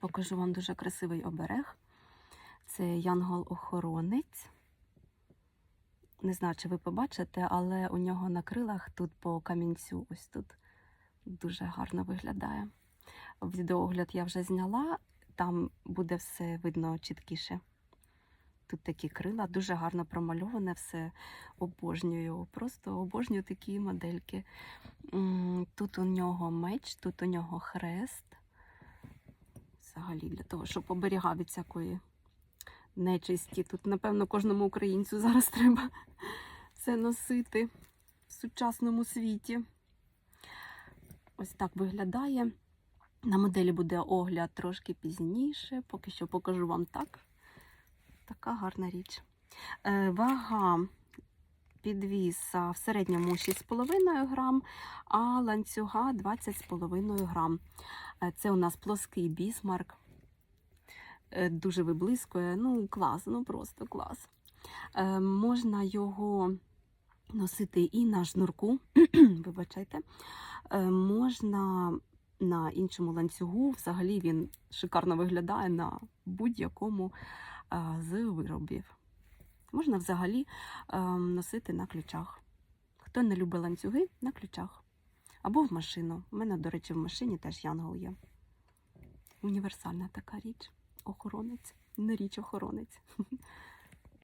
Покажу вам дуже красивий оберег. Це янгол-охоронець. Не знаю, чи ви побачите, але у нього на крилах тут по камінцю, ось тут дуже гарно виглядає. Відеоогляд я вже зняла, там буде все видно чіткіше. Тут такі крила, дуже гарно промальоване все. Обожнюю, просто обожнюю такі модельки. Тут у нього меч, тут у нього хрест. Взагалі для того, щоб оберігав від всякої нечисті. Тут, напевно, кожному українцю зараз треба це носити в сучасному світі. Ось так виглядає. На моделі буде огляд трошки пізніше, поки що покажу вам так. Така гарна річ. Е, вага підвіса в середньому 6,5 грам, а ланцюга 20,5 грам. Е, Це у нас плоский бісмарк. Е, Дуже виблискує. Ну, клас, ну просто клас. Е, Можна його носити і на шнурку, вибачайте. Можна на іншому ланцюгу. Взагалі він шикарно виглядає на будь-якому з виробів. Можна взагалі е, носити на ключах. Хто не любить ланцюги, на ключах. Або в машину. У мене, до речі, в машині теж янгол є. Універсальна така річ. Охоронець. Не річ охоронець.